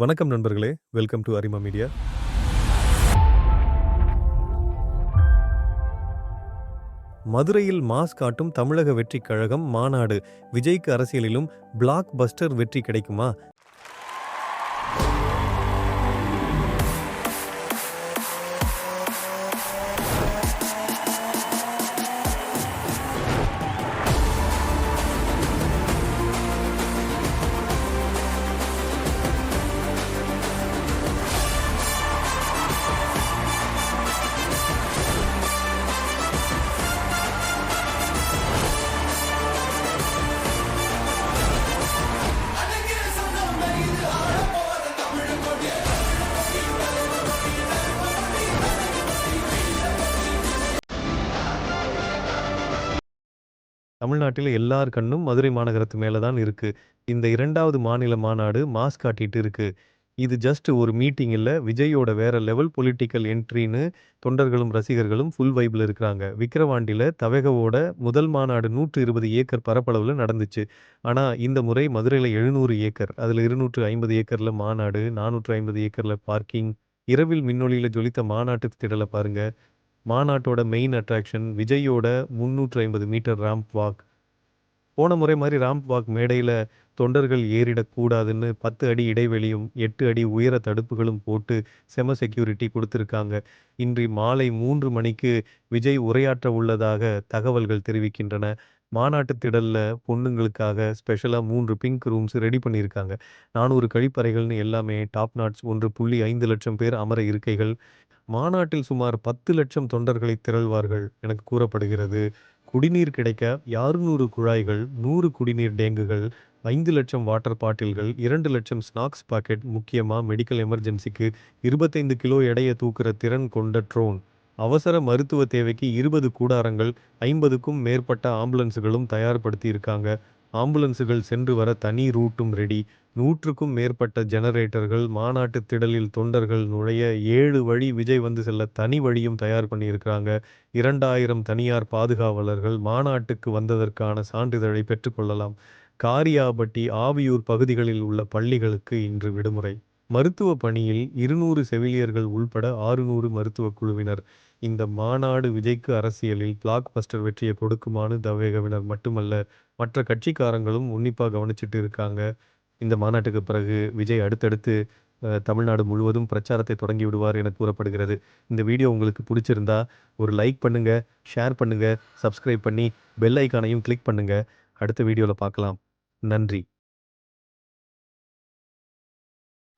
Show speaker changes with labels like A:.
A: வணக்கம் நண்பர்களே. Welcome to Arima media மதுரையில் மாஸ் காட்டும் தமிழக வெற்றிக் கழகம் மாநாடு. விஜய்க்கு அரசியலிலும் பிளாக் பஸ்டர் வெற்றி கிடைக்குமா? தமிழ்நாட்டில் எல்லார் கண்ணும் மதுரை மாநகரத்து மேல தான் இருக்கு. இந்த 2வது மாநில மாநாடு மாஸ் காட்டிட்டு இருக்கு. இது ஜஸ்ட் ஒரு மீட்டிங் இல்ல. விஜயோட வேற லெவல் பொலிட்டிக்கல் என்ட்ரின்னு தொண்டர்களும், ரசிகர்களும் ஃபுல் வைப்ல இருக்கிறாங்க. விக்கிரவாண்டில தவேகவோட முதல் மாநாடு 120 ஏக்கர் பரப்பளவுல நடந்துச்சு. ஆனா இந்த முறை மதுரையில 700 ஏக்கர். அதுல 250 ஏக்கர்ல மாநாடு, 450 ஏக்கர்ல பார்க்கிங். இரவில் மின்னொளியில ஜொலித்த மாநாட்டு திடல பாருங்க. மாநாட்டோட மெயின் அட்ராக்ஷன் விஜயோடய முந்நூற்று ஐம்பது மீட்டர் ராம்ப் வாக். போன முறை மாதிரி ராம்ப் வாக் மேடையில் தொண்டர்கள் ஏறிடக்கூடாதுன்னு பத்து அடி இடைவெளியும், எட்டு அடி உயர தடுப்புகளும் போட்டு செம செக்யூரிட்டி கொடுத்துருக்காங்க இன்று மாலை மூன்று மணிக்கு விஜய் உரையாற்ற உள்ளதாக தகவல்கள் தெரிவிக்கின்றன. மாநாட்டு திடலில் பொண்ணுங்களுக்காக ஸ்பெஷலாக மூன்று பிங்க் ரூம்ஸ் ரெடி பண்ணியிருக்காங்க. 400 கழிப்பறைகள்னு எல்லாமே டாப் நாட்ஸ் ஒன்று புள்ளி ஐந்து லட்சம் பேர் அமர இருக்கைகள். மாநாட்டில் சுமார் 10 லட்சம் தொண்டர்களை திரள்வார்கள் எனக் கூறப்படுகிறது. குடிநீர் கிடைக்க 600 குழாய்கள், நூறு குடிநீர் டேங்குகள், ஐந்து லட்சம் வாட்டர் பாட்டில்கள், இரண்டு லட்சம் ஸ்நாக்ஸ் பாக்கெட் முக்கியமா மெடிக்கல் எமர்ஜென்சிக்கு 25 கிலோ எடைய தூக்குற திறன் கொண்ட ட்ரோன். அவசர மருத்துவ தேவைக்கு 20 கூடாரங்கள், 50க்கும் மேற்பட்ட ஆம்புலன்ஸ்களும் தயார்படுத்தி இருக்காங்க. ஆம்புலன்ஸுகள் சென்று வர தனி ரூட்டும் ரெடி. 100க்கும் மேற்பட்ட ஜெனரேட்டர்கள். மாநாட்டு திடலில் தொண்டர்கள் நுழைய ஏழு வழி விஜய் வந்து செல்ல தனி வழியும் தயார் பண்ணியிருக்காங்க. 2000 தனியார் பாதுகாவலர்கள் மாநாட்டுக்கு வந்ததற்கான சான்றிதழை பெற்றுக் கொள்ளலாம். காரியாபட்டி, ஆவியூர் பகுதிகளில் உள்ள பள்ளிகளுக்கு இன்று விடுமுறை. மருத்துவ பணியில் 200 செவிலியர்கள் உள்பட 600 மருத்துவ குழுவினர். இந்த மாநாடு விஜய்க்கு அரசியலில் பிளாக் பஸ்டர் வெற்றியை கொடுக்குமான்னு தவேகவினர் மட்டுமல்ல, மற்ற கட்சிக்காரங்களும் உன்னிப்பா கவனிச்சிட்டு இருக்காங்க. இந்த மாநாட்டுக்கு பிறகு விஜய் அடுத்தடுத்து தமிழ்நாடு முழுவதும் பிரச்சாரத்தை தொடங்கி விடுவார் என கூறப்படுகிறது. இந்த வீடியோ உங்களுக்கு புடிச்சிருந்தா ஒரு லைக் பண்ணுங்க, ஷேர் பண்ணுங்க, சப்ஸ்கிரைப் பண்ணி பெல் ஐகானையும் கிளிக் பண்ணுங்க. அடுத்த வீடியோல பார்க்கலாம். நன்றி.